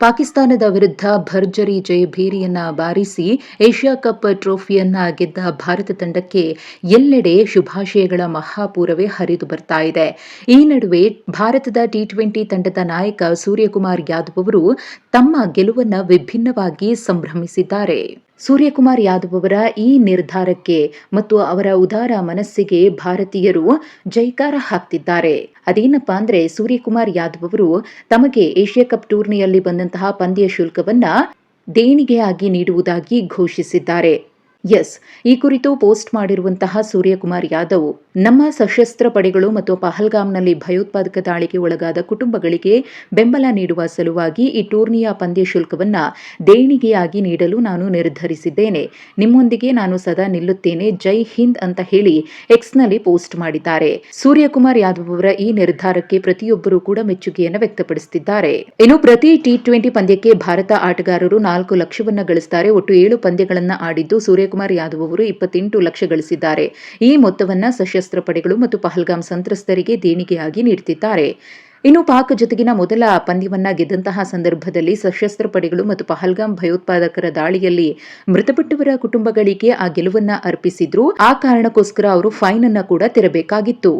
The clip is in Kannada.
ಪಾಕಿಸ್ತಾನದ ವಿರುದ್ಧ ಭರ್ಜರಿ ಜಯಭೇರಿಯನ್ನ ಬಾರಿಸಿ ಏಷ್ಯಾ ಕಪ್ ಟ್ರೋಫಿಯನ್ನ ಗೆದ್ದ ಭಾರತ ತಂಡಕ್ಕೆ ಎಲ್ಲೆಡೆ ಶುಭಾಶಯಗಳ ಮಹಾಪೂರವೇ ಹರಿದು ಬರ್ತಾ ಇದೆ. ಈ ನಡುವೆ ಭಾರತದ ಟಿ ಟ್ವೆಂಟಿ ತಂಡದ ನಾಯಕ ಸೂರ್ಯಕುಮಾರ್ ಯಾದವ್ ಅವರು ತಮ್ಮ ಗೆಲುವನ್ನು ವಿಭಿನ್ನವಾಗಿ ಸಂಭ್ರಮಿಸಿದ್ದಾರೆ. ಸೂರ್ಯಕುಮಾರ್ ಯಾದವ್ ಅವರ ಈ ನಿರ್ಧಾರಕ್ಕೆ ಮತ್ತು ಅವರ ಉದಾರ ಮನಸ್ಸಿಗೆ ಭಾರತೀಯರು ಜೈಕಾರ ಹಾಕ್ತಿದ್ದಾರೆ. ಅದೇನಪ್ಪ ಅಂದ್ರೆ ಸೂರ್ಯಕುಮಾರ್ ಯಾದವ್ ಅವರು ತಮಗೆ ಏಷ್ಯಾ ಕಪ್ ಟೂರ್ನಿಯಲ್ಲಿ ಬಂದಂತಹ ಪಂದ್ಯ ಶುಲ್ಕವನ್ನ ದೇಣಿಗೆಯಾಗಿ ನೀಡುವುದಾಗಿ ಘೋಷಿಸಿದ್ದಾರೆ. ಎಸ್ ಈ ಕುರಿತು ಪೋಸ್ಟ್ ಮಾಡಿರುವಂತಹ ಸೂರ್ಯಕುಮಾರ್ ಯಾದವ್, ನಮ್ಮ ಸಶಸ್ತ್ರ ಪಡೆಗಳು ಮತ್ತು ಪಹಲ್ಗಾಮ್ನಲ್ಲಿ ಭಯೋತ್ಪಾದಕ ದಾಳಿಗೆ ಒಳಗಾದ ಕುಟುಂಬಗಳಿಗೆ ಬೆಂಬಲ ನೀಡುವ ಸಲುವಾಗಿ ಈ ಟೂರ್ನಿಯ ಪಂದ್ಯ ಶುಲ್ಕವನ್ನ ದೇಣಿಗೆಯಾಗಿ ನೀಡಲು ನಾನು ನಿರ್ಧರಿಸಿದ್ದೇನೆ. ನಿಮ್ಮೊಂದಿಗೆ ನಾನು ಸದಾ ನಿಲ್ಲುತ್ತೇನೆ. ಜೈ ಹಿಂದ್ ಅಂತ ಹೇಳಿ ಎಕ್ಸ್ನಲ್ಲಿ ಪೋಸ್ಟ್ ಮಾಡಿದ್ದಾರೆ. ಸೂರ್ಯಕುಮಾರ್ ಯಾದವ್ ಅವರ ಈ ನಿರ್ಧಾರಕ್ಕೆ ಪ್ರತಿಯೊಬ್ಬರೂ ಕೂಡ ಮೆಚ್ಚುಗೆಯನ್ನು ವ್ಯಕ್ತಪಡಿಸುತ್ತಿದ್ದಾರೆ. ಇನ್ನು ಪ್ರತಿ ಟಿ ಟ್ವೆಂಟಿ ಪಂದ್ಯಕ್ಕೆ ಭಾರತ ಆಟಗಾರರು ನಾಲ್ಕು ಲಕ್ಷವನ್ನ ಗಳಿಸುತ್ತಾರೆ ಒಟ್ಟು ಏಳು ಪಂದ್ಯಗಳನ್ನು ಆಡಿದ್ದು ಸೂರ್ಯಕುಮಾರ್ ಕುಮಾರ್ ಯಾದವ್ ಅವರು ಇಪ್ಪತ್ತೆಂಟು ಲಕ್ಷ ಗಳಿಸಿದ್ದಾರೆ. ಈ ಮೊತ್ತವನ್ನ ಸಶಸ್ತ್ರ ಪಡೆಗಳು ಮತ್ತು ಪಹಲ್ಗಾಮ್ ಸಂತ್ರಸ್ತರಿಗೆ ದೇಣಿಗೆಯಾಗಿ ನೀಡುತ್ತಿದ್ದಾರೆ ಇನ್ನು ಪಾಕ್ ಜೊತೆಗಿನ ಮೊದಲ ಪಂದ್ಯವನ್ನ ಗೆದ್ದಂತಹ ಸಂದರ್ಭದಲ್ಲಿ ಸಶಸ್ತ್ರ ಪಡೆಗಳು ಮತ್ತು ಪಹಲ್ಗಾಮ್ ಭಯೋತ್ಪಾದಕರ ದಾಳಿಯಲ್ಲಿ ಮೃತಪಟ್ಟವರ ಕುಟುಂಬಗಳಿಗೆ ಆ ಗೆಲುವನ್ನ ಅರ್ಪಿಸಿದ್ರು. ಆ ಕಾರಣಕ್ಕೋಸ್ಕರ ಅವರು ಫೈನ್ ಅನ್ನ ಕೂಡ ತೆರಬೇಕಾಗಿತ್ತು.